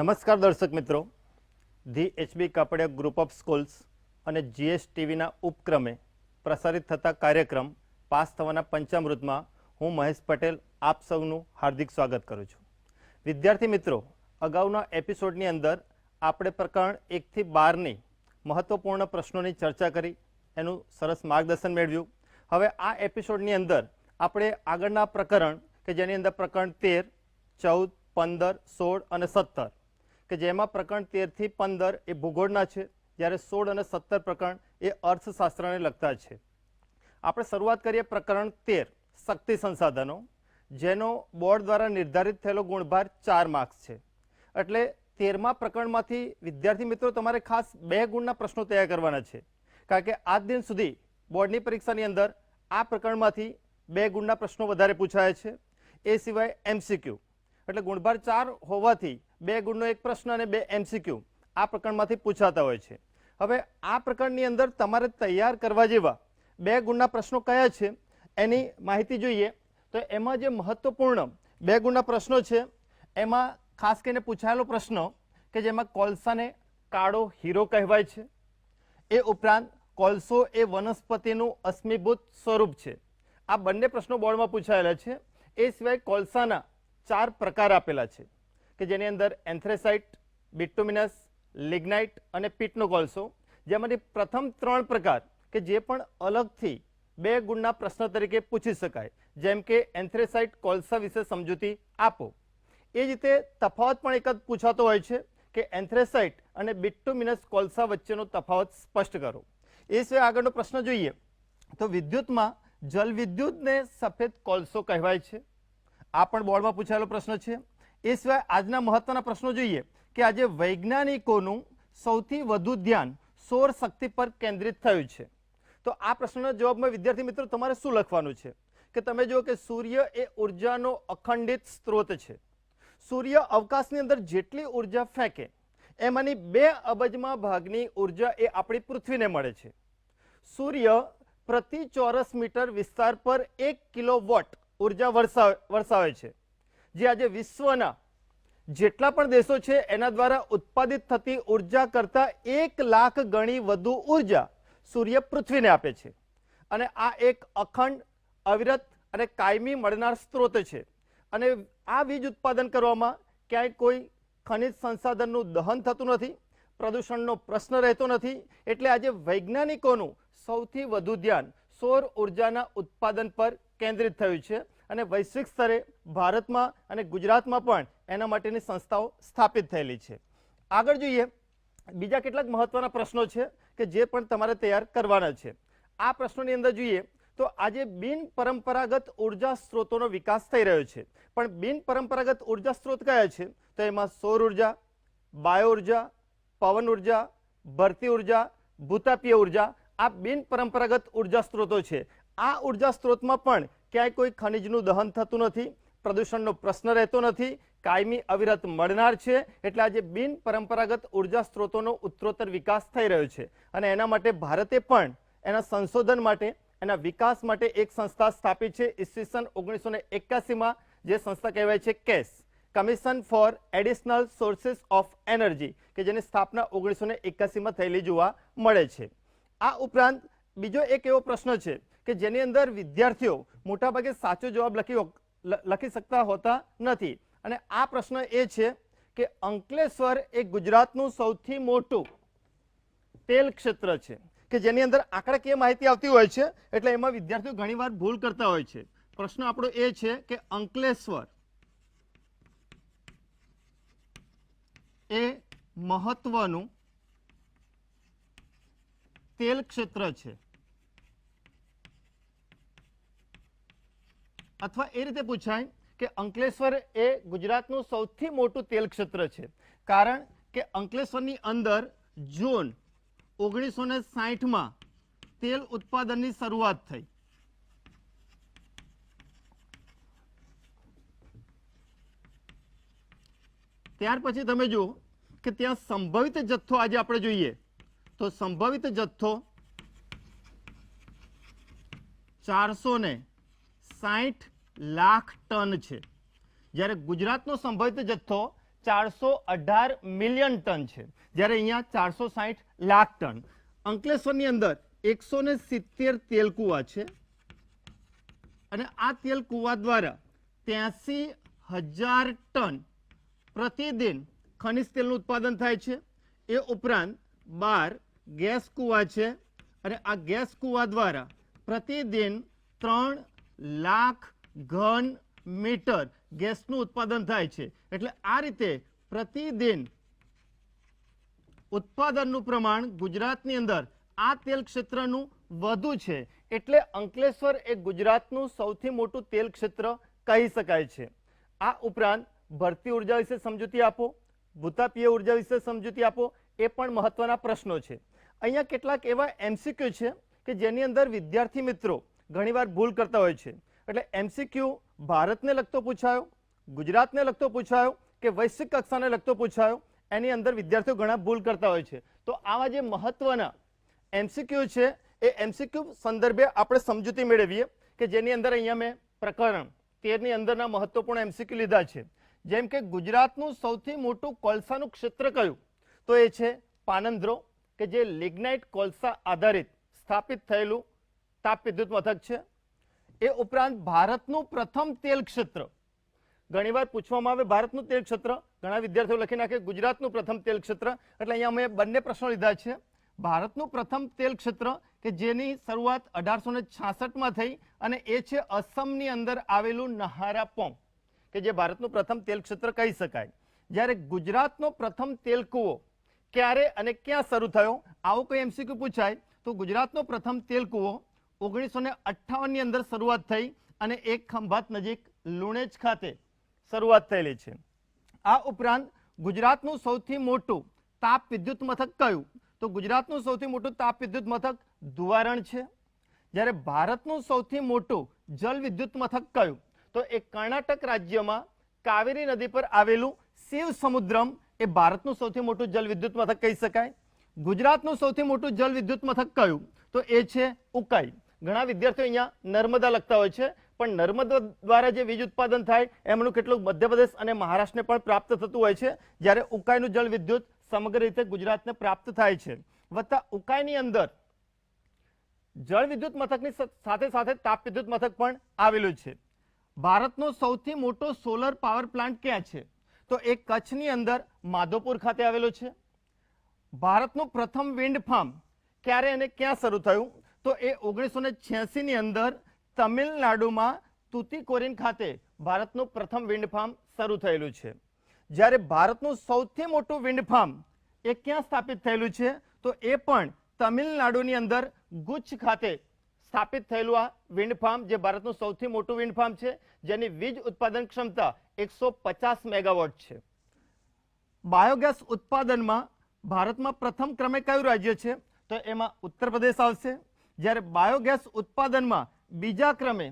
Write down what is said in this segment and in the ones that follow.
નમસ્કાર દર્શક મિત્રો. The HB Kapadia group of schools અને જીએસ ટીવીના ઉપક્રમે પ્રસારિત થતા કાર્યક્રમ પાસ થવાના પંચામૃતમાં હું મહેશ પટેલ આપ સૌનું હાર્દિક સ્વાગત કરું છું. વિદ્યાર્થી મિત્રો, અગાઉના એપિસોડની અંદર આપણે પ્રકરણ એકથી બારની મહત્વપૂર્ણ પ્રશ્નોની ચર્ચા કરી, એનું સરસ માર્ગદર્શન મેળવ્યું. હવે આ એપિસોડની અંદર આપણે આગળના પ્રકરણ, કે જેની અંદર પ્રકરણ તેર, ચૌદ, પંદર, સોળ અને સત્તર કે જેમાં પ્રકરણ તેરથી પંદર એ ભૂગોળના છે, જ્યારે સોળ અને સત્તર પ્રકરણ એ અર્થશાસ્ત્રને લગતા છે. આપણે શરૂઆત કરીએ પ્રકરણ તેર, શક્તિ સંસાધનો, જેનો બોર્ડ દ્વારા નિર્ધારિત થયેલો ગુણભાર ચાર માર્ક્સ છે. એટલે તેરમા પ્રકરણમાંથી વિદ્યાર્થી મિત્રો તમારે ખાસ બે ગુણના પ્રશ્નો તૈયાર કરવાના છે. કારણ કે આજ દિન સુધી બોર્ડની પરીક્ષાની અંદર આ પ્રકરણમાંથી બે ગુણના પ્રશ્નો વધારે પૂછાયા છે. એ સિવાય એમસીક્યુ એટલે ગુણભાર ચાર હોવાથી બે ગુણનો એક પ્રશ્ન અને બે એમસીક્યુ આ પ્રકરણમાંથી પૂછાતા હોય છે. હવે આ પ્રકરણની અંદર તમારે તૈયાર કરવા જેવા બે ગુણના પ્રશ્નો કયા છે એની માહિતી જોઈએ. તો એમાં જે મહત્વપૂર્ણ બે ગુણના પ્રશ્નો છે, એમાં ખાસ કરીને પૂછાયેલો પ્રશ્ન કે જેમાં કોલસાને કાળો હીરો કહેવાય છે. એ ઉપરાંત કોલસો એ વનસ્પતિનું અશ્મિભૂત સ્વરૂપ છે. આ બંને પ્રશ્નો બોર્ડમાં પૂછાયેલા છે. એ સિવાય કોલસાના ચાર પ્રકાર આપેલા છે. કે જેની અંદર એન્થ્રેસાઇટ, બિટ્ટુમિનસ, લિગ્નાઇટ અને પીટનો કોલસો જેમાંથી પ્રથમ ત્રણ પ્રકાર કે જે પણ અલગથી બે ગુણના પ્રશ્ન તરીકે પૂછી શકાય. જેમ કે એન્થ્રેસાઇટ કોલસા વિશે સમજૂતી આપો. એ જ રીતે તફાવત પણ એક જ પૂછાતો હોય છે કે એન્થ્રેસાઇટ અને બિટ્ટુમિનસ કોલસા વચ્ચેનો તફાવત સ્પષ્ટ કરો. એ સિવાય આગળનો પ્રશ્ન જોઈએ. તો વિદ્યુતમાં જલવિદ્યુતને સફેદ કોલસો કહેવાય છે. આ પણ બોર્ડમાં પૂછાયેલો પ્રશ્ન છે. એ સિવાય આજના મહત્વના પ્રશ્નો જોઈએ કે આજે વૈજ્ઞાનિકોનું સૌથી વધુ ધ્યાન સૌર શક્તિ પર કેન્દ્રિત થયું છે. તો આ પ્રશ્નના જવાબમાં વિદ્યાર્થી મિત્રો તમારે શું લખવાનું છે? કે તમે જુઓ કે સૂર્ય એ ઉર્જાનો અખંડિત સ્ત્રોત છે. સૂર્ય અવકાશની અંદર જેટલી ઊર્જા ફેંકે, એમાંની બે અબજમાં ભાગની ઊર્જા એ આપણી પૃથ્વીને મળે છે. સૂર્ય પ્રતિ ચોરસ મીટર વિસ્તાર પર એક કિલો વોટ ઊર્જા વરસાવે વરસાવે છે. જે આજે વિશ્વના જેટલા પણ દેશો છે, એના દ્વારા ઉત્પાદિત થતી ઊર્જા કરતાં એક લાખ ગણી વધુ ઊર્જા સૂર્ય પૃથ્વીને આપે છે. અને આ એક અખંડ, અવિરત અને કાયમી મળનાર સ્ત્રોત છે. અને આ વીજ ઉત્પાદન કરવામાં ક્યાંય કોઈ ખનિજ સંસાધનનું દહન થતું નથી, પ્રદૂષણનો પ્રશ્ન રહેતો નથી, એટલે આજે વૈજ્ઞાનિકોનું સૌથી વધુ ધ્યાન સૌર ઉર્જાના ઉત્પાદન પર કેન્દ્રિત થયું છે. અને વૈશ્વિક સ્તરે ભારતમાં અને ગુજરાતમાં પણ એના માટેની સંસ્થાઓ સ્થાપિત થયેલી છે. આગળ જોઈએ, બીજા કેટલાક મહત્વના પ્રશ્નો છે કે જે પણ તમારે તૈયાર કરવાના છે. આ પ્રશ્નોની અંદર જોઈએ તો આજે બિન પરંપરાગત ઊર્જા સ્ત્રોતોનો વિકાસ થઈ રહ્યો છે. પણ બિન પરંપરાગત ઊર્જા સ્ત્રોત કયા છે? તો એમાં સૌર ઊર્જા, બાયો ઊર્જા, પવન ઊર્જા, ભરતી ઊર્જા, ભૂતાપીય ઊર્જા આ બિન પરંપરાગત ઊર્જા સ્ત્રોતો છે. આ ઊર્જા સ્ત્રોતમાં પણ ક્યાંય કોઈ ખનિજનું દહન થતું નથી, પ્રદૂષણનો પ્રશ્ન રહેતો નથી, કાયમી અવિરત મળનાર છે, એટલે આજે બિન પરંપરાગત ઊર્જા સ્ત્રોતોનો ઉત્તરોત્તર વિકાસ થઈ રહ્યો છે. અને એના માટે ભારતે પણ એના સંશોધન માટે, એના વિકાસ માટે એક સંસ્થા સ્થાપિત છે, ઈસવીસન ઓગણીસો એક્યાસીમાં, જે સંસ્થા કહેવાય છે CASE. Commission for additional sources of energy કે જેની સ્થાપના ઓગણીસો એક્યાસીમાં થયેલી જોવા મળે છે. આ ઉપરાંત બીજો એક એવો પ્રશ્ન છે કે જેની અંદર વિદ્યાર્થીઓ મોટાભાગે સાચો જવાબ લખી લખી શકતા હોતા નથી. અને આ પ્રશ્ન એ છે કે અંકલેશ્વર એ ગુજરાતનું સૌથી મોટું તેલ ક્ષેત્ર છે, કે જેની અંદર આંકડાકીય માહિતી આવતી હોય છે, એટલે એમાં વિદ્યાર્થીઓ ઘણીવાર ભૂલ કરતા હોય છે. પ્રશ્ન આપણો એ છે કે અંકલેશ્વર એ મહત્વનું તેલ ક્ષેત્ર છે. અથવા એ રીતે પૂછાય કે અંકલેશ્વર એ ગુજરાતનું સૌથી મોટું તેલ ક્ષેત્ર છે. કારણ કે અંકલેશ્વરની અંદર જૂન ઓગણીસો ને સાહીઠમાં તેલ ઉત્પાદનની શરૂઆત થઈ. ત્યાર પછી તમે જુઓ કે ત્યાં સંભવિત જથ્થો આજે આપણે જોઈએ. તો સંભવિત જથ્થો ચારસો ને સાઠ લાખ ટન છે. જ્યારે ગુજરાતનો સંભવિત જથ્થો ચારસો અઢાર મિલિયન ટન છે. જ્યારે અહીંયા ચારસો સાહીઠ લાખ ટન. અંકલેશ્વરની અંદર એકસો ને સિત્તેર તેલ કુવા છે. અને આ તેલ કુવા દ્વારા ત્યાંસી હજાર ટન પ્રતિદિન ખનિજ તેલનું ઉત્પાદન થાય છે. એ ઉપરાંત બાર ગેસ કુવા છે. અને આ ગેસ કુવા દ્વારા પ્રતિદિન ત્રણ લાખ ઘન મીટર ગેસનું ઉત્પાદન થાય છે. એટલે આ રીતે પ્રતિદિન ઉત્પાદનનું પ્રમાણ ગુજરાતની અંદર આ તેલ ક્ષેત્રનું વધુ છે. એટલે અંકલેશ્વર એ ગુજરાતનું સૌથી મોટું તેલ ક્ષેત્ર કહી શકાય છે. આ ઉપરાંત ભરતી ઊર્જા વિશે સમજૂતી આપો, ભૂતાપીય ઊર્જા વિશે સમજૂતી આપો, એ પણ મહત્વના પ્રશ્નો છે. અહીંયા કેટલાક એવા એમસીક્યુ છે કે જેની અંદર વિદ્યાર્થી મિત્રો ઘણીવાર ભૂલ કરતા હોય છે. એટલે એમસીક્યુ ભારતને લગતો પૂછાયો, ગુજરાતને લગતો પૂછાયો કે વૈશ્વિક કક્ષાને લગતો પૂછાયો, એની અંદર વિદ્યાર્થીઓ ઘણા ભૂલ કરતા હોય છે. તો આવા જે મહત્વના એમસીક્યુ છે, એ એમસીક્યુ સંદર્ભે આપણે સમજૂતી મેળવીએ કે જેની અંદર અહીંયા મેં પ્રકરણ તેરની અંદરના મહત્વપૂર્ણ એમસીક્યુ લીધા છે. જેમ કે ગુજરાતનું સૌથી મોટું કોલસાનું ક્ષેત્ર કયું? તો એ છે પાનંદ્રો, કે જે લિગ્નાઇટ કોલસા આધારિત સ્થાપિત થયેલું તાપ વિદ્યુત મથક છે. એ ઉપરાંત ભારતનું પ્રથમ તેલ ક્ષેત્ર. ઘણીવાર પૂછવામાં આવે, ભારતનું તેલ ક્ષેત્ર? ઘણા વિદ્યાર્થીઓ લખી નાખે, ગુજરાતનું પ્રથમ તેલ ક્ષેત્ર. એટલે અહીંયા અમે બંને પ્રશ્નો લીધા છે. ભારતનું પ્રથમ તેલ ક્ષેત્ર કે જેની શરૂઆત અઢારસો ને છાસઠમાં થઈ અને એ છે અસમની અંદર આવેલું નહારા પોંગ કે જે ભારતનું પ્રથમ તેલ ક્ષેત્ર કહી શકાય. જ્યારે ગુજરાતનો પ્રથમ તેલ કૂવો ક્યારે અને ક્યાં શરૂ થયો? આવું કોઈ એમસીક્યુ પૂછાય? તો ગુજરાતનો પ્રથમ તેલ કૂવો ઓગણીસો ને અઠ્ઠાવનની અંદર શરૂઆત થઈ અને એક ખંભાત નજીક લુણેજ ખાતે શરૂઆત થયેલી છે. આ ઉપરાંત ગુજરાતનું સૌથી મોટું તાપ વિદ્યુત મથક કયું? તો ગુજરાતનું સૌથી મોટું તાપ વિદ્યુત મથક ધુવારણ છે. જ્યારે ભારતનું સૌથી મોટું જલ વિદ્યુત મથક કયું? તો એ કર્ણાટક રાજ્યમાં કાવેરી નદી પર આવેલું શિવ સમુદ્રમ એ ભારતનું સૌથી મોટું જલ વિદ્યુત મથક કહી શકાય. ગુજરાતનું સૌથી મોટું જલ વિદ્યુત મથક કયું? તો એ છે ઉકાઈ. ઘણા વિદ્યાર્થીઓ અહીંયા નર્મદા લખતા હોય છે. પણ નર્મદા દ્વારા જે વીજ ઉત્પાદન થાય, એમનું કેટલું મધ્યપ્રદેશ અને મહારાષ્ટ્રને પણ પ્રાપ્ત થતું હોય છે. જ્યારે ઉકાઈનું જળ વિદ્યુત સમગ્ર રીતે ગુજરાતને પ્રાપ્ત થાય છે. વત્તા ઉકાઈની અંદર જળ વિદ્યુત મથકની સાથે સાથે તાપ વિદ્યુત મથક પણ આવેલું છે. ભારતનો સૌથી મોટો સોલર પાવર પ્લાન્ટ ક્યાં છે? તો એ કચ્છની અંદર માધોપુર ખાતે આવેલો છે. ભારતનું પ્રથમ વિન્ડ ફાર્મ ક્યારે અને ક્યાં શરૂ થયું? તો એ ઓગણીસો ને છ્યાસીની અંદર તમિલનાડુમાં તુતિકોરિન ખાતે ભારતનું પ્રથમ વિન્ડ ફાર્મ શરૂ થયેલું છે. જ્યારે ભારતનું સૌથી મોટું વિન્ડ ફાર્મ એ ક્યાં સ્થાપિત થયેલું છે? તો એ પણ તમિલનાડુની અંદર ગુચ્છ ખાતે સ્થાપિત થયેલું આ વિન્ડ ફાર્મ, જે ભારતનું સૌથી મોટું વિન્ડ ફાર્મ છે, જેની વીજ ઉત્પાદન ક્ષમતા એકસો પચાસ મેગાવોટ છે. બાયોગેસ ઉત્પાદનમાં ભારતમાં પ્રથમ ક્રમે કયું રાજ્ય છે? તો એમાં ઉત્તર પ્રદેશ આવશે જ્યારે બાયોગેસ ઉત્પાદનમાં બીજા ક્રમે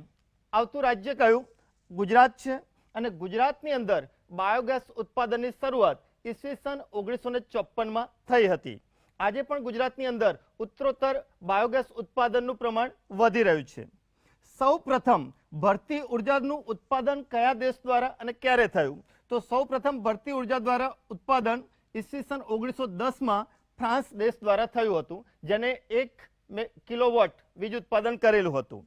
આવતું રાજ્ય કયું? ગુજરાત છે. અને ગુજરાતની અંદર બાયોગેસ ઉત્પાદનની શરૂઆત ઈસવીસન ઓગણીસો ને ચોપનમાં થઈ હતી. આજે પણ ગુજરાતની અંદર ઉત્તરોત્તર બાયોગેસ ઉત્પાદનનું પ્રમાણ વધી રહ્યું છે. સૌ પ્રથમ ભરતી ઉર્જાનું ઉત્પાદન કયા દેશ દ્વારા અને ક્યારે થયું? તો સૌ પ્રથમ ભરતી ઊર્જા દ્વારા ઉત્પાદન ઈસવીસન ઓગણીસો દસમાં ફ્રાન્સ દેશ દ્વારા થયું હતું, જેને એક કિલોવોટ વીજ ઉત્પાદન કરેલું હતું.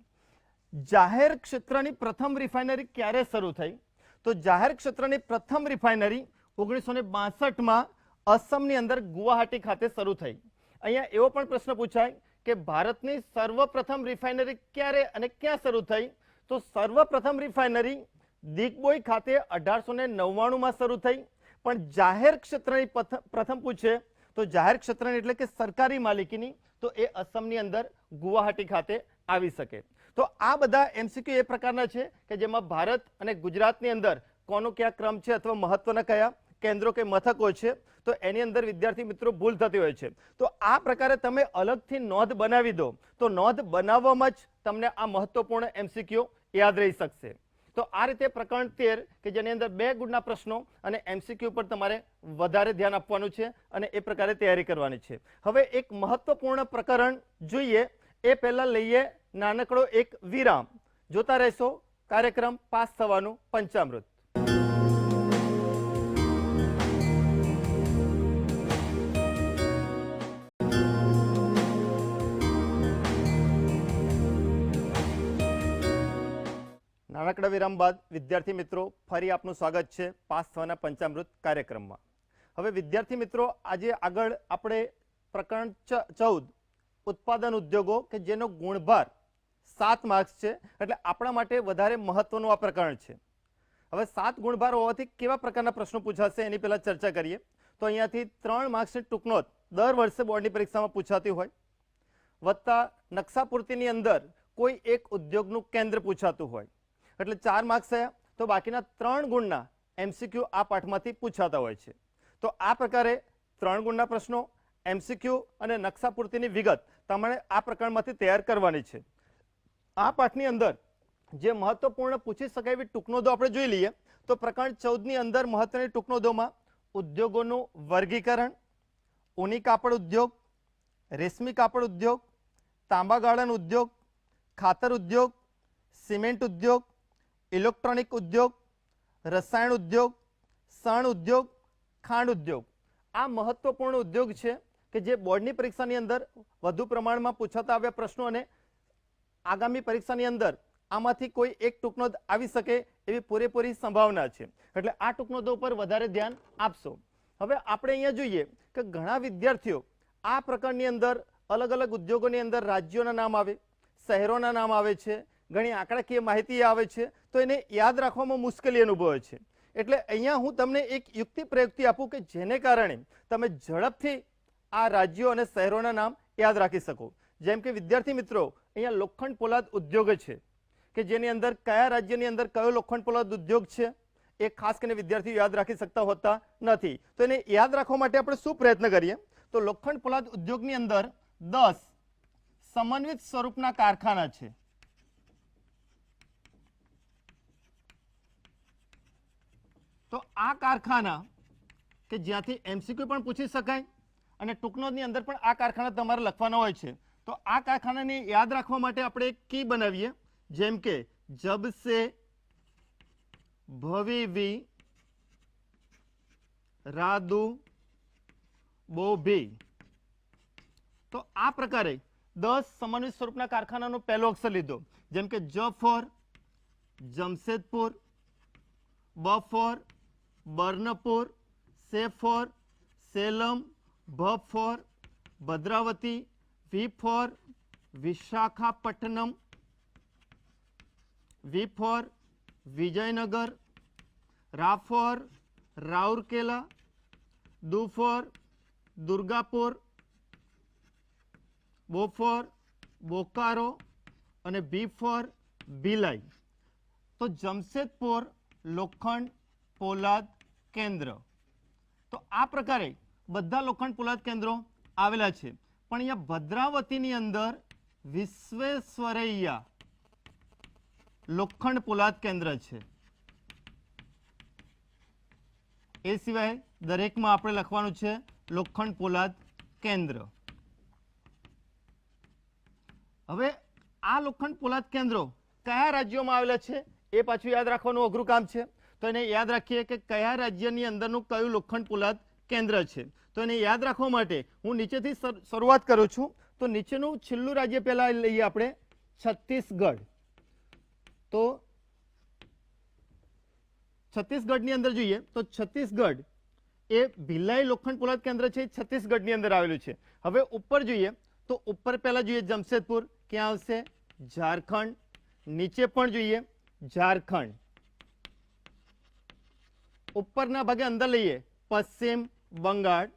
જાહેર ક્ષેત્રની પ્રથમ રિફાઇનરી ક્યારે શરૂ થઈ? તો જાહેર ક્ષેત્રની પ્રથમ રિફાઇનરી ઓગણીસો ને બાસઠમાં અસમની અંદર ગુવાહાટી ખાતે શરૂ થઈ. અહીંયા એવો પણ પ્રશ્ન પૂછાય કે ભારતની સર્વપ્રથમ રિફાઇનરી ક્યારે અને ક્યાં શરૂ થઈ? તો સર્વપ્રથમ રિફાઇનરી દિગ્બોય ખાતે અઢારસો ને નવ્વાણુંમાં શરૂ થઈ. પણ જાહેર ક્ષેત્રની પ્રથ- પ્રથમ પૂછે તો જાહેર ક્ષેત્રની એટલે કે સરકારી માલિકીની તો એ અસમની અંદર ગુવાહાટી ખાતે આવી શકે. તો આ બધા એમસીક્યુ એ પ્રકારના છે કે જેમાં ભારત અને ગુજરાતની અંદર કોનો કયા ક્રમ છે અથવા મહત્વના કયા કેન્દ્રો કે મથકો છે, તો એની અંદર વિદ્યાર્થી મિત્રો ભૂલ થતી હોય છે. તો આ પ્રકારે તમે અલગથી નોંધ બનાવી દો, તો નોંધ બનાવવામાં જ તમને આ મહત્વપૂર્ણ એમસીક્યુ યાદ રહી શકશે. તો આ રીતે પ્રકરણ તેર, કે જેની અંદર બે ગુણના પ્રશ્નો અને એમસીક્યુ પર તમારે વધારે ધ્યાન આપવાનું છે અને એ પ્રકારે તૈયારી કરવાની છે. હવે એક મહત્વપૂર્ણ પ્રકરણ જોઈએ, એ પહેલા લઈએ નાનકડો એક વિરામ. જોતા રહેશો, કાર્યક્રમ પાસ થવાનું પંચામૃત. નાનકડા વિરામ બાદ વિદ્યાર્થી મિત્રો ફરી આપનું સ્વાગત છે પાસ થવાના પંચામૃત કાર્યક્રમમાં. હવે વિદ્યાર્થી મિત્રો, આજે આગળ આપણે પ્રકરણ ચૌદ, ઉત્પાદન ઉદ્યોગો કે જેનો ગુણભાર સાત માર્ક્સ છે, એટલે આપણા માટે વધારે મહત્વનું આ પ્રકરણ છે. હવે સાત ગુણભાર હોવાથી કેવા પ્રકારના પ્રશ્નો પૂછાશે એની પહેલાં ચર્ચા કરીએ. તો અહીંયાથી ત્રણ માર્ક્સની ટૂંકનોટ દર વર્ષે બોર્ડની પરીક્ષામાં પૂછાતી હોય. વત્તા નકશા પૂર્તિની અંદર કોઈ એક ઉદ્યોગનું કેન્દ્ર પૂછાતું હોય. એટલે ચાર માર્ક્સ થયા. તો બાકીના ત્રણ ગુણના એમસીક્યુ આ પાઠમાંથી પૂછાતા હોય છે. તો આ પ્રકારે ત્રણ ગુણના પ્રશ્નો એમસીક્યુ અને નકશા પૂર્તિની વિગત તમારે આ પ્રકરણમાંથી તૈયાર કરવાની છે. આ પાઠની અંદર જે મહત્વપૂર્ણ પૂછી શકાય એવી ટૂંકનોંધો આપણે જોઈ લઈએ. તો પ્રકરણ ચૌદની અંદર મહત્વની ટૂંકનોંધોમાં ઉદ્યોગોનું વર્ગીકરણ ઊની કાપડ ઉદ્યોગ, રેશમી કાપડ ઉદ્યોગ તાંબા ગાળણ ઉદ્યોગ, ખાતર ઉદ્યોગ, સિમેન્ટ ઉદ્યોગ ઇલેક્ટ્રોનિક ઉદ્યોગ, રસાયણ ઉદ્યોગ, સણ ઉદ્યોગ, ખાંડ ઉદ્યોગ. આ મહત્વપૂર્ણ ઉદ્યોગ છે કે જે બોર્ડની પરીક્ષાની અંદર વધુ પ્રમાણમાં પૂછાતા આવ્યા પ્રશ્નો અને આગામી પરીક્ષાની અંદર આમાંથી કોઈ એક ટૂંકનો આવી શકે એવી પૂરેપૂરી સંભાવના છે. એટલે આ ટૂંકનોદો ઉપર વધારે ધ્યાન આપશો. હવે આપણે અહીંયા જોઈએ કે ઘણા વિદ્યાર્થીઓ આ પ્રકારની અંદર અલગ અલગ ઉદ્યોગોની અંદર રાજ્યોના નામ આવે, શહેરોના નામ આવે છે ઘણી આંકડાકીય માહિતી આવે છે, તો એને યાદ રાખવામાં મુશ્કેલી અનુભવે છે. એટલે અહીંયા હું તમને એક યુક્તિ પ્રયુક્તિ આપું કે જેને કારણે તમે ઝડપથી આ રાજ્યો અને શહેરોના નામ યાદ રાખી શકો. જેમ કે વિદ્યાર્થી મિત્રો, અહીંયા લોખંડ પોલાદ ઉદ્યોગ છે, કે જેની અંદર કયા રાજ્યની અંદર કયો લોખંડ પોલાદ ઉદ્યોગ છે, એ ખાસ કરીને વિદ્યાર્થીઓ યાદ રાખી શકતા હોતા નથી. તો એને યાદ રાખવા માટે આપણે શું પ્રયત્ન કરીએ? તો લોખંડ પોલાદ ઉદ્યોગની અંદર દસ સમન્વિત સ્વરૂપના કારખાના છે. તો આ કારખાના કે જ્યાંથી એમસીક્યુ પણ પૂછી શકાય અને ટૂંકનોટની અંદર પણ આ કારખાના તમારે લખવાના હોય છે. તો આ કારખાનાને યાદ રાખવા માટે આપણે એક કી બનાવીએ, જેમ કે જબ સે રાદુ બોભી. તો આ પ્રકારે દસ સમન્વિત સ્વરૂપના કારખાનાનો પહેલો અક્ષર લીધો. જેમ કે જ ફોર જમશેદપુર બ ફોર બર્નપુર સે ફોર સેલમ ભ for Bhadravati V for Visakhapatnam V for Vijayanagar રા ફોર રાઉરકેલા દુ ફોર દુર્ગાપુર બો ફોર બોકારો અને બી ફોર બિલાઈ. તો જમશેદપુર, લોખંડ પોલાદ કેન્દ્ર. તો આ પ્રકારે બધા લોખંડ પોલાદ કેન્દ્રો આવેલા છે. પણ અહીંયા ભદ્રાવતીની અંદર વિશ્વેશ્વરૈયા લોખંડ પોલાદ કેન્દ્ર છે. એ સિવાય દરેકમાં આપણે લખવાનું છે લોખંડ પોલાદ કેન્દ્ર. હવે આ લોખંડ પોલાદ કેન્દ્રો કયા રાજ્યોમાં આવેલા છે એ પાછું યાદ રાખવાનું અઘરું કામ છે. તો એને યાદ રાખીએ કે કયા રાજ્યની અંદરનું કયું લોખંડ પોલાદ કેન્દ્ર છે. તો એને યાદ રાખવા માટે હું નીચેથી શરૂઆત કરું છું. તો નીચેનું છેલ્લું રાજ્ય પહેલાં લઈએ આપણે, છત્તીસગઢ. તો છત્તીસગઢની અંદર જોઈએ, તો છત્તીસગઢ એ ભિલાઈ લોખંડ પોલાદ કેન્દ્ર છે છત્તીસગઢની અંદર આવેલું છે. હવે ઉપર જોઈએ, તો ઉપર પહેલાં જોઈએ જમશેદપુર, ક્યાં આવશે? ઝારખંડ. નીચે પણ જોઈએ, ઝારખંડ. ઉપરના ભાગે અંદર લઈએ. પશ્ચિમ બંગાળ.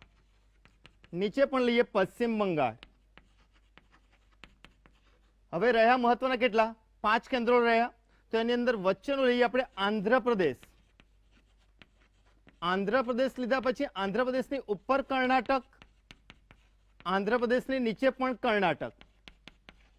નીચે પણ લઈએ પશ્ચિમ બંગાળ. હવે રહ્યા મહત્વના કેટલા? પાંચ કેન્દ્રો રહ્યા. તો એની અંદર વચ્ચેનું લઈએ આપણે આંધ્રપ્રદેશ. આંધ્રપ્રદેશ લીધા પછી આંધ્રપ્રદેશની ઉપર કર્ણાટક. આંધ્રપ્રદેશની નીચે પણ કર્ણાટક.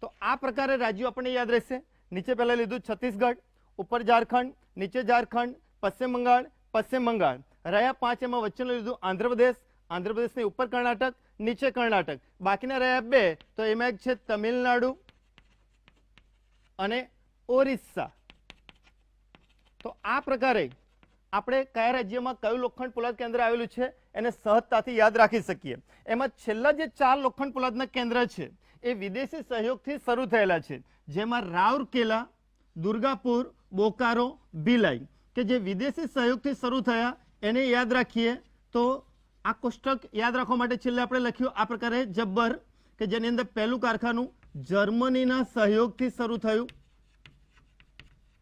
તો આ પ્રકારે રાજ્યો આપણને યાદ રહેશે. નીચે પહેલાં લીધું છત્તીસગઢ, ઉપર ઝારખંડ, નીચે ઝારખંડ, પશ્ચિમ બંગાળ પશ્ચિમ બંગાળ. રહ્યા પાંચ એમાં વચ્ચેનું લીધું આંધ્રપ્રદેશ, આંધ્રપ્રદેશની ઉપર કર્ણાટક, નીચે કર્ણાટક. બાકીના રહ્યા બે, તો એમાં એક છે તમિલનાડુ અને ઓરિસ્સા. તો આ પ્રકારે આપણે કયા રાજ્યમાં કયું લોખંડ પોલાદ કેન્દ્ર આવેલું છે એને સહજતાથી યાદ રાખી શકીએ. એમાં છેલ્લા જે ચાર લોખંડ પોલાદના કેન્દ્ર છે, એ વિદેશી સહયોગથી શરૂ થયેલા છે. જેમાં રાઉરકેલા, દુર્ગાપુર, બોકારો, ભિલાઈ. કે જે વિદેશી સહયોગથી શરૂ થયા, એને યાદ રાખીએ, તો આ કોષ્ટક યાદ રાખવા માટે છેલ્લે આપણે લખ્યું આ પ્રકારે જબ્બર, કે જેની અંદર પહેલું કારખાનું જર્મનીના સહયોગથી શરૂ થયું.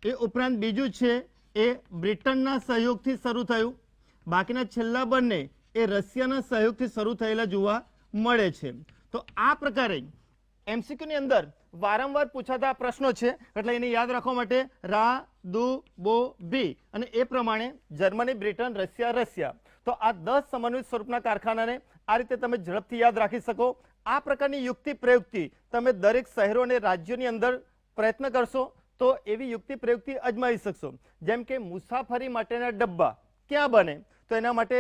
એ ઉપરાંત બીજું છે, એ બ્રિટનના સહયોગથી શરૂ થયું. બાકીના છેલ્લા બંને એ રશિયાના સહયોગથી શરૂ થયેલા જોવા મળે છે. તો આ પ્રકારે એમસીક્યુની અંદર વારંવાર પૂછાતા પ્રશ્નો છે, એટલે એને યાદ રાખવા માટે રા, દુ, બો બી અને એ પ્રમાણે જર્મની, બ્રિટન, રશિયા રશિયા. તો આ દસ સમન્વિત સ્વરૂપના કારખાનાને આ રીતે તમે ઝડપથી યાદ રાખી શકો. આ પ્રકારની યુક્તિ પ્રયુક્તિ તમે દરેક શહેરો અને રાજ્યોની અંદર પ્રયત્ન કરશો તો એવી યુક્તિ પ્રયુક્તિ અજમાવી શકશો. જેમ કે મુસાફરી માટેના ડબ્બા ક્યાં બને? તો એના માટે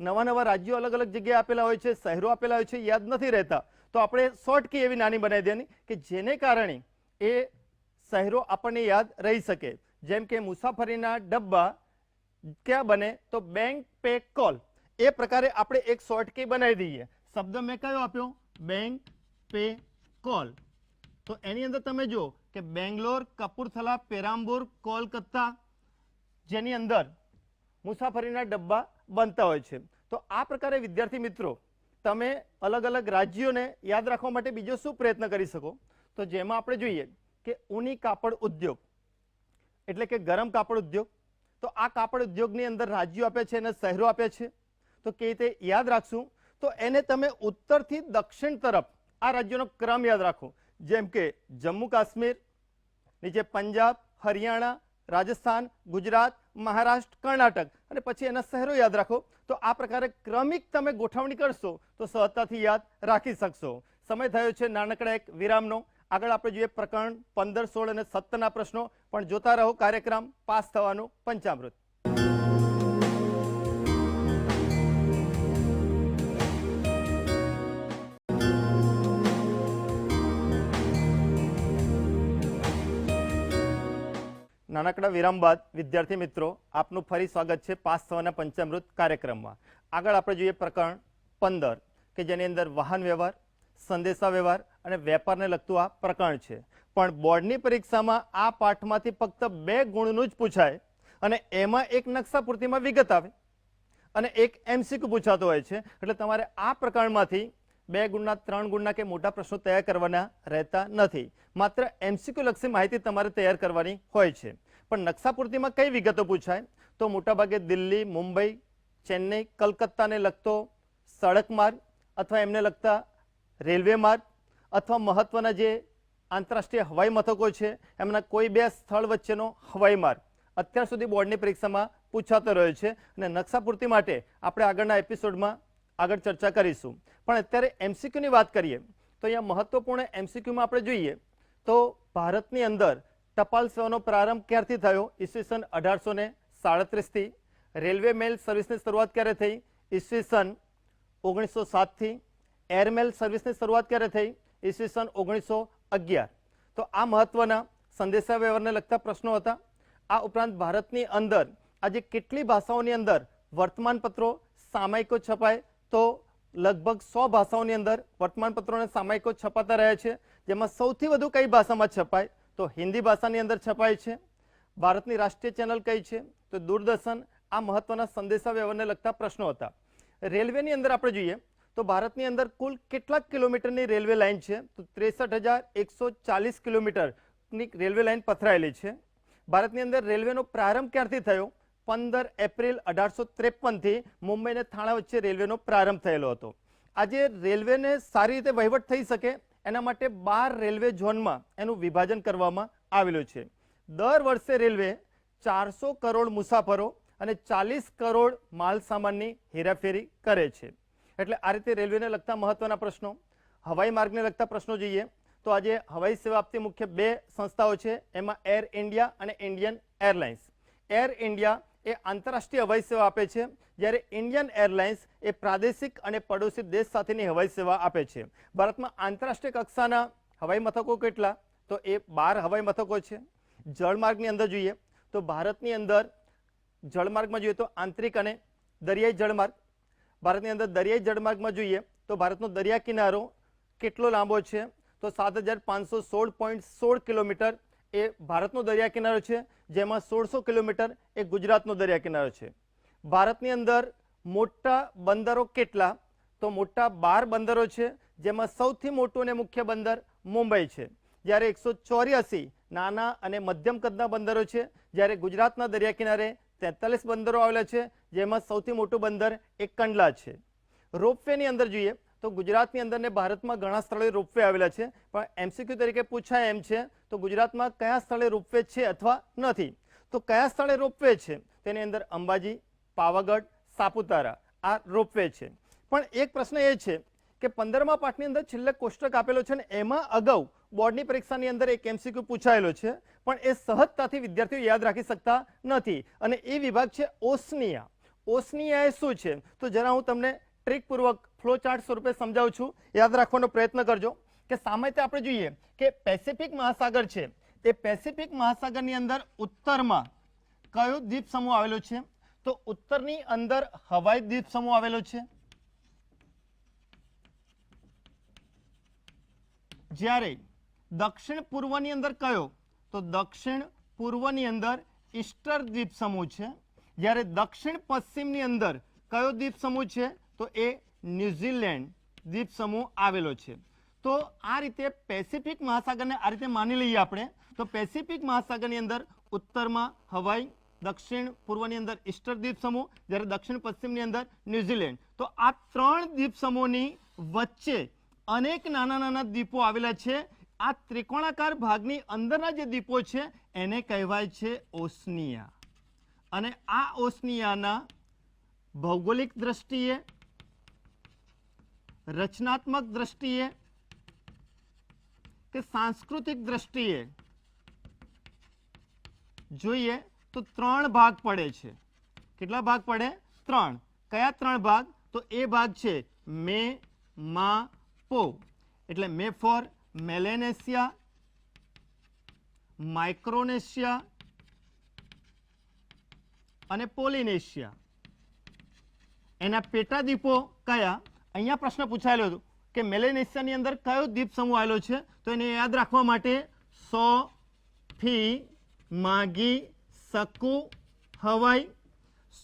નવા નવા રાજ્યો અલગ અલગ જગ્યાએ આપેલા હોય છે, શહેરો આપેલા હોય છે, યાદ નથી રહેતા. તો આપણે શોર્ટ કી એવી નાની બનાવી દેવાની કે જેને કારણે એ શહેરો આપણને યાદ રહી શકે. જેમ કે મુસાફરીના ડબ્બા ક્યાં બને તો બેંક પે કોલ એ પ્રકારે આપણે એક શોર્ટ કી બનાવી દઈએ. શબ્દ મેં કયો આપ્યો? બેંક પે કોલ તો એની અંદર તમે જુઓ કે બેંગ્લોર, કપૂરથલા પેરામ્બુર કોલકાતા જેની અંદર મુસાફરીના ડબ્બા બનતા હોય છે. તો આ પ્રકારે વિદ્યાર્થી મિત્રો તમે અલગ અલગ રાજ્યોને યાદ રાખવા માટે બીજો શું પ્રયત્ન કરી શકો? તો જેમાં આપણે જોઈએ કે ઊની કાપડ ઉદ્યોગ. એટલે કે ગરમ કાપડ ઉદ્યોગ. તો આ કાપડ ઉદ્યોગની અંદર રાજ્યો આપે છે અને શહેરો આપે છે. તો કેવી રીતે યાદ રાખશું? તો એને તમે ઉત્તરથી દક્ષિણ તરફ આ રાજ્યોનો ક્રમ યાદ રાખો. જેમ કે જમ્મુ કાશ્મીર, નીચે પંજાબ, હરિયાણા, રાજસ્થાન, ગુજરાત મહારાષ્ટ્ર, કર્ણાટક. અને પછી એના શહેરો યાદ રાખો, તો આ પ્રકારે ક્રમિક તમે ગોઠવણી કરશો, તો સહજતાથી યાદ રાખી શકશો. સમય થયો છે નાનકડા એક વિરામનો. આગળ આપણે જોઈએ પ્રકરણ પંદર, સોળ અને સત્તરના પ્રશ્નો. પણ જોતા રહો કાર્યક્રમ પાસ થવાનું પંચામૃત. નાનકડા વિરામ બાદ, વિદ્યાર્થી મિત્રો, આપનું ફરી સ્વાગત છે પાસ થવાના પંચામૃત કાર્યક્રમમાં. આગળ આપણે જોઈએ પ્રકરણ પંદર, કે જેની અંદર વાહન વ્યવહાર, સંદેશા વ્યવહાર અને વેપારને લગતું આ પ્રકરણ છે. પણ બોર્ડની પરીક્ષામાં આ પાઠમાંથી ફક્ત બે ગુણનું જ પૂછાય અને એમાં એક નકશા પૂર્તિમાં વિગત આવે અને એક એમસીક્યુ પૂછાતો હોય છે. એટલે તમારે આ પ્રકરણમાંથી બે ગુણના ત્રણ ગુણના કે મોટા પ્રશ્નો તૈયાર કરવાના રહેતા નથી. માત્ર એમસીક્યુ લક્ષી માહિતી તમારે તૈયાર કરવાની હોય છે. પણ નકશા પૂર્તિમાં કઈ વિગતો પૂછાય? તો મોટાભાગે દિલ્હી, મુંબઈ, ચેન્નઈ, કલકત્તાને લગતો સડક માર્ગ અથવા એમને લગતા રેલવે માર્ગ અથવા મહત્વના જે આંતરરાષ્ટ્રીય હવાઈ મથકો છે, એમના કોઈ બે સ્થળ વચ્ચેનો હવાઈ માર્ગ. અત્યાર સુધી બોર્ડની પરીક્ષામાં પૂછાતો રહ્યો છે અને નકશા પૂર્તિ માટે આપણે આગળના એપિસોડમાં આગળ ચર્ચા કરીશું. પણ અત્યારે એમસીક્યુની વાત કરીએ, તો અહીંયા મહત્વપૂર્ણ એમસીક્યુમાં આપણે જોઈએ, તો ભારતની અંદર ટપાલ સેવાનો પ્રારંભ ક્યારથી થયો? ઈસવીસન અઢારસો ને સાડત્રીસથી. રેલવે મેલ સર્વિસની શરૂઆત ક્યારે થઈ? ઈસવીસન ઓગણીસો સાતથી. એરમેલ સર્વિસની શરૂઆત ક્યારે થઈ? ઈસવીસન ઓગણીસો અગિયાર. તો આ મહત્વના સંદેશા વ્યવહારને લગતા પ્રશ્નો હતા. આ ઉપરાંત ભારતની અંદર આજે કેટલી ભાષાઓની અંદર વર્તમાનપત્રો સામાયિકો છપાય? તો લગભગ સો ભાષાઓની અંદર વર્તમાનપત્રો અને સામાયિકો છપાતા રહ્યા છે. જેમાં સૌથી વધુ કઈ ભાષામાં છપાય? તો હિન્દી ભાષાની અંદર છપાય છે. ભારતની રાષ્ટ્રીય ચેનલ કઈ છે? તો દૂરદર્શન આ મહત્વના સંદેશા વ્યવહારને લગતા પ્રશ્નો હતા. રેલવેની અંદર આપણે જોઈએ તો ભારતની અંદર કુલ કેટલાક કિલોમીટરની રેલવે લાઇન છે? તો ત્રેસઠ હજાર એકસો ચાલીસ કિલોમીટરની રેલવે લાઇન પથરાયેલી છે. ભારતની અંદર રેલવેનો પ્રારંભ ક્યારથી થયો? પંદર એપ્રિલ અઢારસો ત્રેપનથી મુંબઈ અને થાણા વચ્ચે રેલવેનો પ્રારંભ થયેલો હતો. આજે રેલવેને સારી રીતે વહીવટ થઈ શકે એના માટે બાર રેલવે ઝોનમાં એનું વિભાજન કરવામાં આવેલું છે. દર વર્ષે રેલવે ચારસો કરોડ મુસાફરો અને ચાલીસ કરોડ માલ સામાનની હેરાફેરી કરે છે. એટલે આ રીતે રેલવેને લગતા મહત્વના પ્રશ્નો, હવાઈ માર્ગને લગતા પ્રશ્નો જોઈએ તો આજે હવાઈ સેવા આપતી મુખ્ય બે સંસ્થાઓ છે, એમાં એર ઇન્ડિયા અને ઇન્ડિયન એરલાઇન્સ. એર ઇન્ડિયા એ આંતરરાષ્ટ્રીય હવાઈ સેવા આપે છે, જ્યારે ઇન્ડિયન એરલાઇન્સ એ પ્રાદેશિક અને પડોશી દેશ સાથેની હવાઈ સેવા આપે છે. ભારતમાં આંતરરાષ્ટ્રીય કક્ષાના હવાઈ મથકો કેટલા? તો એ બાર હવાઈ મથકો છે. જળમાર્ગની અંદર જોઈએ તો ભારતની અંદર જળમાર્ગમાં જોઈએ તો આંતરિક અને દરિયાઈ જળમાર્ગ. ભારતની અંદર દરિયાઈ જળમાર્ગમાં જોઈએ તો ભારતનો દરિયા કિનારો કેટલો લાંબો છે? તો સાત હજાર પાંચસો સોળ પોઈન્ટ સોળ કિલોમીટર એ ભારતનો દરિયા કિનારો છે. જેમાં સોળસો કિલોમીટર એ ગુજરાતનો દરિયા કિનારો છે. ભારતની અંદર મોટા બંદરો કેટલા? તો મોટા બાર બંદરો છે, જેમાં સૌથી મોટું અને મુખ્ય બંદર મુંબઈ છે. જ્યારે એકસો ચોર્યાસી નાના અને મધ્યમ કદના બંદરો છે, જ્યારે ગુજરાતના દરિયા કિનારે તેતાલીસ બંદરો આવેલા છે, જેમાં સૌથી મોટું બંદર એ કંડલા છે. રોપવેની અંદર જોઈએ તો ગુજરાતની અંદર ને ભારતમાં ઘણા સ્થળે રોપવે આવેલા છે, પણ એમસીક્યુ તરીકે પૂછાય એમ છે, તો ગુજરાતમાં કયા સ્થળે રોપવે છે અથવા નથી? તો કયા સ્થળે રોપવે છે? તેની અંદર અંબાજી, પાવાગઢ, સાપુતારા આ રોપવે છે. પણ એક પ્રશ્ન એ છે કે પંદરમા પાઠની અંદર છેલ્લે કોષ્ટક આપેલો છે ને એમાં અગાઉ બોર્ડની પરીક્ષાની અંદર એક એમસીક્યુ પૂછાયેલો છે, પણ એ સહજતાથી વિદ્યાર્થીઓ યાદ રાખી શકતા નથી. અને એ વિભાગ છે ઓસનિયા. ઓસનિયા એ શું છે? તો જરા હું તમને ટ્રીકપૂર્વક ફ્લો ચાર્ટ સ્વરૂપે સમજાવું છું. યાદ રાખવાનો પ્રયત્ન કરજો કે સામાન્ય આપણે જોઈએ કે પેસિફિક મહાસાગર છે. તે પેસિફિક મહાસાગરની અંદર ઉત્તરમાં કયો દ્વીપ સમૂહ આવેલો છે? તો ઉત્તરની અંદર હવાઈ દ્વીપ સમૂહ આવેલો છે. જ્યારે દક્ષિણ પૂર્વની અંદર કયો? તો દક્ષિણ પૂર્વની અંદર ઈસ્ટર દ્વીપ સમૂહ છે. જ્યારે દક્ષિણ પશ્ચિમની અંદર કયો દ્વીપ સમૂહ છે? તો એ ન્યુઝીલેન્ડ દ્વીપ સમૂહ આવેલો છે. તો આ રીતે પેસિફિક મહાસાગરને આ રીતે માની લઈએ આપણે, તો પેસિફિક મહાસાગરની અંદર ઉત્તરમાં હવાઈ, દક્ષિણ પૂર્વની અંદર ઈસ્ટર દ્વીપ સમૂહ જ્યારે દક્ષિણ પશ્ચિમની અંદર ન્યુઝીલેન્ડ તો આ ત્રણ દ્વીપ સમૂહની વચ્ચે અનેક નાના નાના દ્વીપો આવેલા છે. આ ત્રિકોણાકાર ભાગની અંદરના જે દ્વીપો છે, એને કહેવાય છે ઓસનિયા. અને આ ઓસનિયાના ભૌગોલિક દ્રષ્ટિએ રચનાત્મક દ્રષ્ટિએ કે સાંસ્કૃતિક દ્રષ્ટિએ જોઈએ તો ત્રણ ભાગ પડે છે। કેટલા ભાગ પડે? ત્રણ. કયા ત્રણ ભાગ? તો એ ભાગ છે મે, મા, પો. એટલે મે ફોર, મેલેનેશિયા, માઇક્રોનેશિયા અને પોલિનેશિયા. એના પેટા દ્વીપો કયા? અહીંયા પ્રશ્ન પૂછાયેલો હતો કે મેલેનેશિયાની અંદર કયો દ્વીપ સમૂહ આવેલો છે? તો એને યાદ રાખવા માટે સો ફી માગી શકુ Hawaii,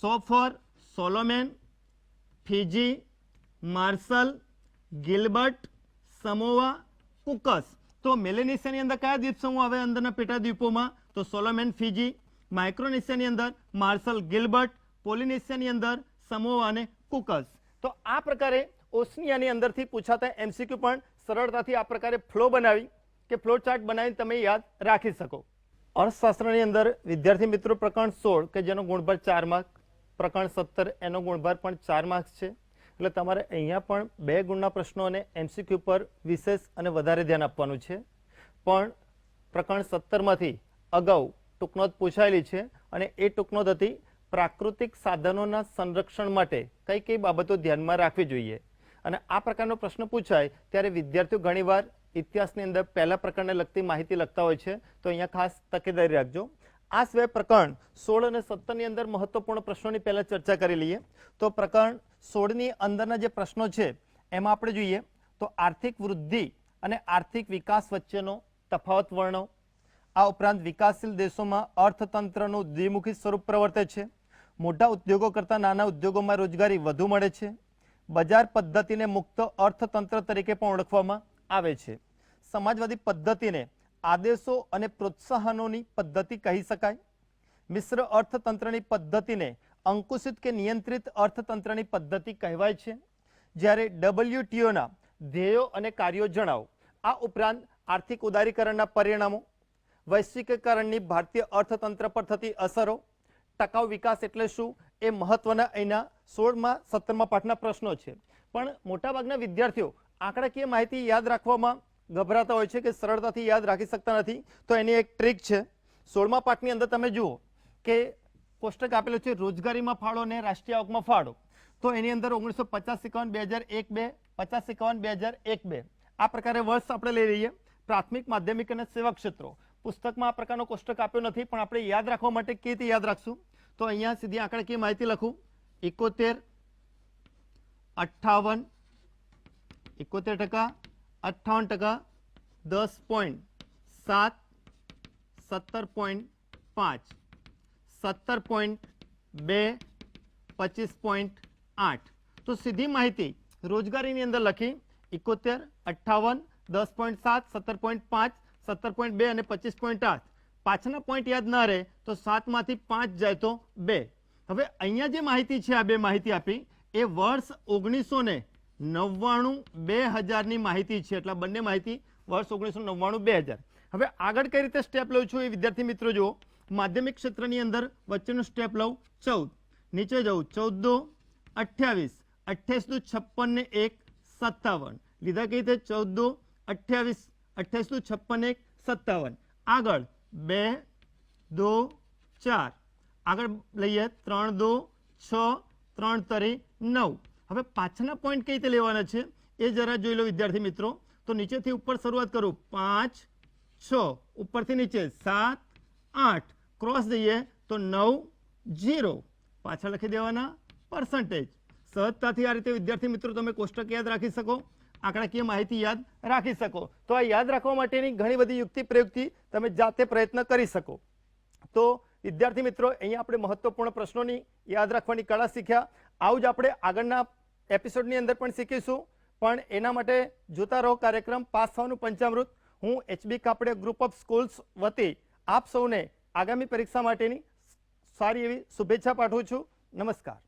so far, Solomon, Fiji Marshall Gilbert, Samoa, Cooks. તો મેલેનેશિયાની અંદર કયા દ્વીપ સમૂહ આવે અંદરના પેટા દ્વીપોમાં તો સોલોમેન, ફિજી, માઇક્રોનેશિયાની અંદર માર્શલ ગિલબર્ટ, પોલિનેશિયાની અંદર સમોવા અને કુકસ. તો આ પ્રકારે ઓસ્નિયાની અંદરથી પૂછાતા એમસીક્યુ પણ સરળતાથી આ પ્રકારે ફ્લો બનાવી કે ફ્લો ચાર્ટ બનાવીને તમે યાદ રાખી શકો. અર્થશાસ્ત્રની અંદર વિદ્યાર્થી મિત્રો પ્રકરણ સોળ, કે જેનો ગુણભાર ચાર માર્ક પ્રકરણ સત્તર, એનો ગુણભાર પણ ચાર માર્ક્સ છે. એટલે તમારે અહીંયા પણ બે ગુણના પ્રશ્નો અને એમસીક્યુ પર વિશેષ અને વધારે ધ્યાન આપવાનું છે. પણ પ્રકરણ સત્તરમાંથી અગાઉ ટૂંકનોંધ પૂછાયેલી છે અને એ ટૂંકનોંધ હતી પ્રાકૃતિક સાધનોના સંરક્ષણ માટે કઈ કઈ બાબતો ધ્યાનમાં રાખવી જોઈએ. અને આ પ્રકારનો પ્રશ્ન પૂછાય ત્યારે વિદ્યાર્થીઓ ઘણીવાર ઇતિહાસની અંદર પહેલા પ્રકરણને લગતી માહિતી લખતા હોય છે. તો અહીંયા ખાસ તકેદારી રાખજો. આ સિવાય પ્રકરણ સોળ અને સત્તરની અંદર મહત્વપૂર્ણ પ્રશ્નોની પહેલાં ચર્ચા કરી લઈએ. તો પ્રકરણ સોળની અંદરના જે પ્રશ્નો છે, એમાં આપણે જોઈએ તો આર્થિક વૃદ્ધિ અને આર્થિક વિકાસ વચ્ચેનો તફાવત વર્ણો આ ઉપરાંત વિકાસશીલ દેશોમાં અર્થતંત્રનું દ્વિમુખી સ્વરૂપ પ્રવર્તે છે. મોટા ઉદ્યોગો કરતાં નાના ઉદ્યોગોમાં રોજગારી વધુ મળે છે. બજાર પદ્ધતિને મુક્ત અર્થતંત્ર તરીકે પણ ઓળખવામાં આવે છે. સમાજવાદી પદ્ધતિને આદેશો અને પ્રોત્સાહનોની પદ્ધતિ કહી શકાય. મિશ્ર અર્થતંત્રની પદ્ધતિને અંકુશિત કે નિયંત્રિત અર્થતંત્રની પદ્ધતિ કહેવાય છે. જ્યારે ડબલ્યુટીઓના ધ્યેયો અને કાર્યો જણાવો, આ ઉપરાંત આર્થિક ઉદારીકરણના પરિણામો, વૈશ્વિકીકરણની ભારતીય અર્થતંત્ર પર થતી અસરો ટકાઉ વિકાસ એટલે શું? એ મહત્વના અહીંના સોળમાં, સત્તરમાં પાઠના પ્રશ્નો છે. પણ મોટાભાગના વિદ્યાર્થીઓ આંકડાકીય માહિતી યાદ રાખવામાં ગભરાતા હોય છે કે સરળતાથી યાદ રાખી શકતા નથી. તો એની એક ટ્રીક છે. સોળમા પાઠની અંદર તમે જુઓ કે કોષ્ટક આપેલું છે, રોજગારીમાં ફાળો અને રાષ્ટ્રીય આવકમાં ફાળો. તો એની અંદર ઓગણીસો પચાસ એકાવન, બે હજાર એક બે, પચાસ એકાવન, બે હજાર એક બે. આ પ્રકારે વર્ષ આપણે લઈ લઈએ. પ્રાથમિક, માધ્યમિક અને સેવા ક્ષેત્રો. પુસ્તકમાં આ પ્રકારનો કોષ્ટક આપ્યો નથી, પણ આપણે યાદ રાખવા માટે કેવી રીતે યાદ રાખશું? તો અહીંયા સીધી આંકડાકીય માહિતી લખું? એકોતેર, અઠ્ઠાવન, એકોતેર ટકા, અઠ્ઠાવન ટકા, દસ પોઈન્ટ સાત, સત્તર પોઈન્ટ પાંચ, સત્તર પોઈન્ટ બે, પચીસ પોઈન્ટ આઠ. તો સીધી માહિતી રોજગારીની અંદર લખી, એકોતેર, અઠ્ઠાવન, દસ પોઈન્ટ સાત, સત્તર પોઈન્ટ પાંચ, સત્તર પોઈન્ટ બે અને પચીસ પોઈન્ટ આઠ. પાછળના પોઈન્ટ યાદ ના રહે તો સાતમાંથી પાંચ જાય તો બે. હવે અહીંયા જે માહિતી છે, આ બે માહિતી આપી, એ વર્ષ ઓગણીસો ને નવ્વાણું બે હજારની માહિતી છે. એટલે બંને માહિતી વર્ષ ઓગણીસો નવ્વાણું બે હજાર. હવે આગળ કઈ રીતે સ્ટેપ લઉં છું એ વિદ્યાર્થી મિત્રો જુઓ. માધ્યમિક ક્ષેત્રની અંદર વચ્ચેનું સ્ટેપ લઉં ચૌદ. નીચે જવું ચૌદ દો અઠ્યાવીસ. અઠ્યાવીસ દુ છપ્પન ને એક સત્તાવન. લીધા કઈ રીતે? ચૌદ દો અઠ્યાવીસ. અઠ્યાવીસ દુ છપ્પન એક સત્તાવન. આગળ. બે, દો, ચાર. આગળ લઈએ. ત્રણ, દો, છ, ત્રણ તરી, નવ. હવે પાછળના પોઈન્ટ કઈ રીતે લેવાના છે? એ જરા જોઈ લો વિદ્યાર્થી મિત્રો. તો નીચેથી ઉપર શરૂઆત કરું. પાંચ, છ. ઉપરથી નીચે સાત, આઠ. ક્રોસ જઈએ તો નવ જીરો પાછળ લખી દેવાના પર્સન્ટેજ સહજતાથી આ રીતે વિદ્યાર્થી મિત્રો તમે કોષ્ટક યાદ રાખી શકો. આંકડાકીય માહિતી યાદ રાખી શકો? તો આ યાદ રાખવા માટેની ઘણી બધી યુક્તિ પ્રયુક્તિ તમે જાતે પ્રયત્ન કરી શકો. તો વિદ્યાર્થી મિત્રો, અહીંયા આપણે મહત્વપૂર્ણ પ્રશ્નોની યાદ રાખવાની કળા શીખ્યા. આવું જ આપણે આગળના એપિસોડની અંદર પણ શીખીશું. પણ એના માટે જોતા રહો, કાર્યક્રમ પાસ થવાનું પંચામૃત. હું HB Kapde group of schools વતી આપ સૌને આગામી પરીક્ષા માટેની સારી એવી શુભેચ્છા પાઠવું છું. નમસ્કાર.